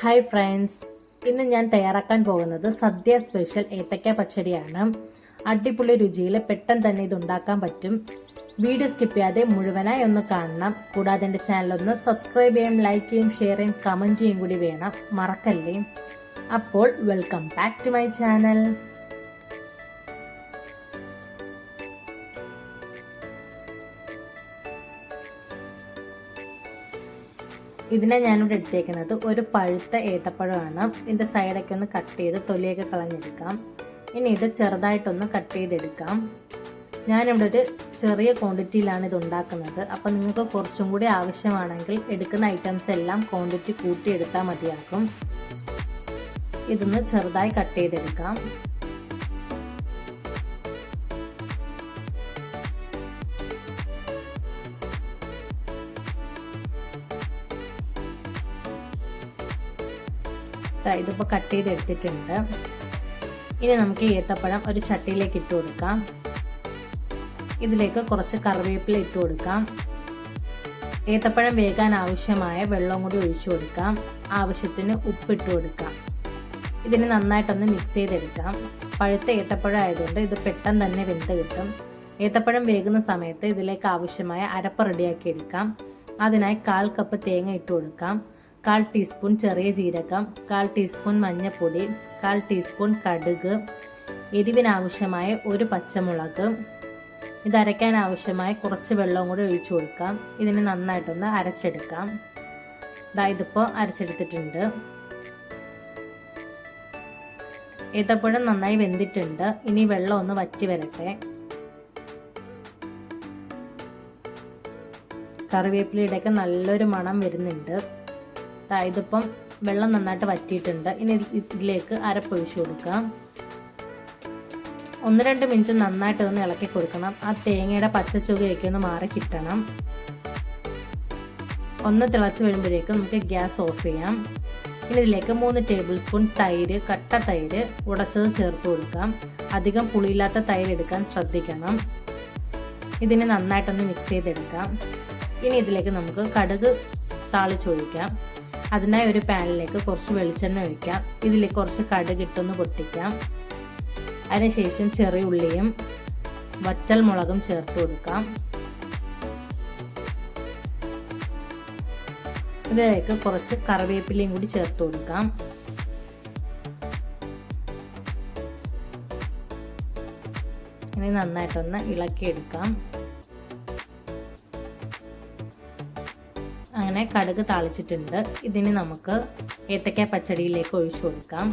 Hi friends ഇന്ന് ഞാൻ തയ്യാറാക്കാൻ പോകുന്നത് സദ്യ സ്പെഷ്യൽ ഏത്തക്ക പച്ചടിയാണ്. അടിപൊളി രുചിയിൽ പെട്ടെന്ന് തന്നെ ഇത് ഉണ്ടാക്കാൻ പറ്റും. വീഡിയോ സ്കിപ്പ് ചെയ്യാതെ മുഴുവനായി ഒന്ന് കാണണം. കൂടാതെ എന്റെ ചാനൽ ഒന്ന് സബ്സ്ക്രൈബ് ചെയ്യും ലൈക്ക് ചെയ്യും ഷെയർ ചെയ്യും കമന്റ് ചെയ്യും കൂടി വേണം. മറക്കല്ലേ? അപ്പോൾ welcome back to my channel ഇതിനെ ഞാനിവിടെ എടുത്തേക്കുന്നത് ഒരു പഴുത്ത ഏത്തപ്പഴമാണ്. ഇതിന്റെ സൈഡൊക്കെ ഒന്ന് കട്ട് ചെയ്ത് തൊലിയൊക്കെ കളഞ്ഞെടുക്കാം. ഇനി ഇത് ചെറുതായിട്ടൊന്ന് കട്ട് ചെയ്തെടുക്കാം. ഞാനിവിടെ ഒരു ചെറിയ ക്വാണ്ടിറ്റിയിലാണ് ഇത് ഉണ്ടാക്കുന്നത്. അപ്പോൾ നിങ്ങൾക്ക് കുറച്ചും കൂടി ആവശ്യമാണെങ്കിൽ എടുക്കുന്ന ഐറ്റംസ് എല്ലാം ക്വാണ്ടിറ്റി കൂട്ടിയെടുത്താൽ മതിയാക്കും ഇതൊന്ന് ചെറുതായി കട്ട് ചെയ്തെടുക്കാം. ഇതിപ്പോൾ കട്ട് ചെയ്ത് എടുത്തിട്ടുണ്ട്. ഇനി നമുക്ക് ഏത്തപ്പഴം ഒരു ചട്ടിയിലേക്ക് ഇട്ട് കൊടുക്കാം. ഇതിലേക്ക് കുറച്ച് കറിവേപ്പില ഇട്ട് കൊടുക്കാം. ഏത്തപ്പഴം വേകാൻ ആവശ്യമായ വെള്ളം കൂടി ഒഴിച്ചു കൊടുക്കാം. ആവശ്യത്തിന് ഉപ്പിട്ട് കൊടുക്കാം. ഇതിന് നന്നായിട്ടൊന്ന് മിക്സ് ചെയ്തെടുക്കാം. പഴുത്ത ഏത്തപ്പഴം ആയതുകൊണ്ട് ഇത് പെട്ടെന്ന് തന്നെ വെന്ത് കിട്ടും. ഏത്തപ്പഴം വേകുന്ന സമയത്ത് ഇതിലേക്ക് ആവശ്യമായ അരപ്പ് റെഡിയാക്കി എടുക്കാം. അതിനായി കാൽ കപ്പ് തേങ്ങ ഇട്ട് കൊടുക്കാം. കാൽ ടീസ്പൂൺ ചെറിയ ജീരകം കാൽ ടീസ്പൂൺ മഞ്ഞൾപ്പൊടി കാൽ ടീസ്പൂൺ കടുക് എരിവിനാവശ്യമായ ഒരു പച്ചമുളക്. ഇത് അരയ്ക്കാൻ ആവശ്യമായ കുറച്ച് വെള്ളവും കൂടി ഒഴിച്ചു കൊടുക്കാം. ഇതിന് നന്നായിട്ടൊന്ന് അരച്ചെടുക്കാം. ഇതാ ഇതിപ്പോൾ അരച്ചെടുത്തിട്ടുണ്ട്. ഏത്തപ്പഴം നന്നായി വെന്തിട്ടുണ്ട്. ഇനി വെള്ളം ഒന്ന് വറ്റി വരട്ടെ. കറിവേപ്പിലയുടെയൊക്കെ നല്ലൊരു മണം വരുന്നുണ്ട്. ഇതിപ്പം വെള്ളം നന്നായിട്ട് വറ്റിയിട്ടുണ്ട്. ഇനി ഇതിലേക്ക് അരപ്പൊഴിച്ച് കൊടുക്കാം. ഒന്ന് രണ്ട് മിനിറ്റ് നന്നായിട്ട് ഒന്ന് ഇളക്കി കൊടുക്കണം. ആ തേങ്ങയുടെ പച്ചച്ചുകയൊക്കെ ഒന്ന് മാറി കിട്ടണം. ഒന്ന് തിളച്ച് വരുമ്പോഴേക്കും നമുക്ക് ഗ്യാസ് ഓഫ് ചെയ്യാം. ഇനി ഇതിലേക്ക് മൂന്ന് ടേബിൾ സ്പൂൺ തൈര് കട്ട തൈര് ഉടച്ചത് ചേർത്ത് കൊടുക്കാം. അധികം പുളിയില്ലാത്ത തൈര് എടുക്കാൻ ശ്രദ്ധിക്കണം. ഇതിനെ നന്നായിട്ടൊന്ന് മിക്സ് ചെയ്തെടുക്കാം. ഇനി ഇതിലേക്ക് നമുക്ക് കടുക് താളിച്ചൊഴിക്കാം അതിനായി ഒരു പാനിലേക്ക് കുറച്ച് വെളിച്ചെണ്ണ ഒഴിക്കാം. ഇതിൽ കുറച്ച് കടുക് ഇട്ടൊന്ന് പൊട്ടിക്കാം. അതിനുശേഷം ചെറിയ ഉള്ളിയും വറ്റൽ മുളകും ചേർത്ത് കൊടുക്കാം. ഇതിലേക്ക് കുറച്ച് കറിവേപ്പിലയും കൂടി ചേർത്ത് കൊടുക്കാം. ഇനി നന്നായിട്ടൊന്ന് ഇളക്കിയെടുക്കാം. അങ്ങനെ കടുക് താളിച്ചിട്ടുണ്ട്. ഇതിന് നമുക്ക് ഏത്തക്ക പച്ചടിയിലേക്ക് ഒഴിച്ചു കൊടുക്കാം.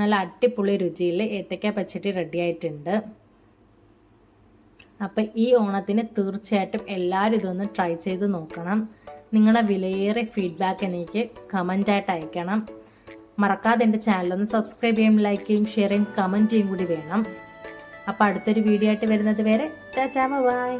നല്ല അടിപൊളി രുചിയിൽ ഏത്തക്ക പച്ചടി റെഡിയായിട്ടുണ്ട് അപ്പം ഈ ഓണത്തിന് തീർച്ചയായിട്ടും എല്ലാവരും ഇതൊന്ന് ട്രൈ ചെയ്ത് നോക്കണം. നിങ്ങളുടെ വിലയേറെ ഫീഡ്ബാക്ക് എനിക്ക് കമന്റായിട്ട് അയക്കണം. മറക്കാതെ എന്റെ ചാനലൊന്ന് സബ്സ്ക്രൈബ് ചെയ്യും ലൈക്ക് ചെയ്യും ഷെയർ ചെയ്യും കമന്റ് ചെയ്യും കൂടി വേണം. അപ്പോൾ അടുത്തൊരു വീഡിയോ ആയിട്ട് വരുന്നത് വരെ ചാച്ചാമ ബൈ